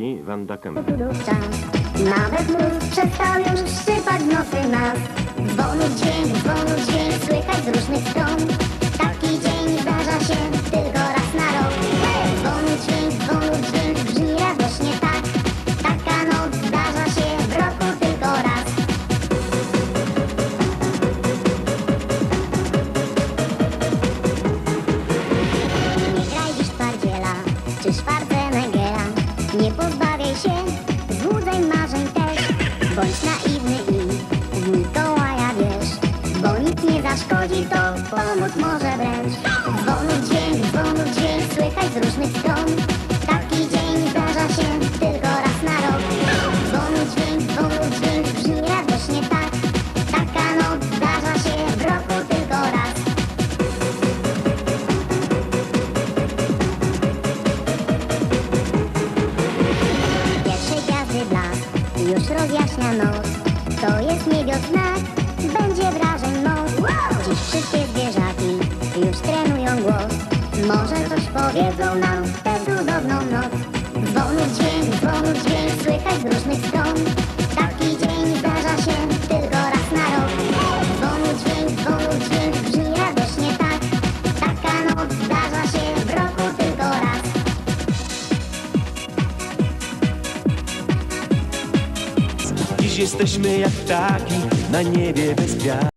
I Kemp. Duszcza. Nawet mróz przestał już szczypać nosy nas Dzwonu dźwięk, dzwonu dźwięk słychać z różnych stron się marzeń też. Bądź naiwny i w Mikołaja wierz Bo nic nie zaszkodzi, to pomóc może wręcz już rozjaśnia noc To jest niebios znak, będzie wrażeń moc. Dziś wszystkie zwierzaki już trenują głos. Może coś powiedzą nam w tę cudowną noc. Dzwonu dźwięk, dzwonu dźwięk słychać z różnych stron jesteśmy jak ptaki na niebie bez gwiazd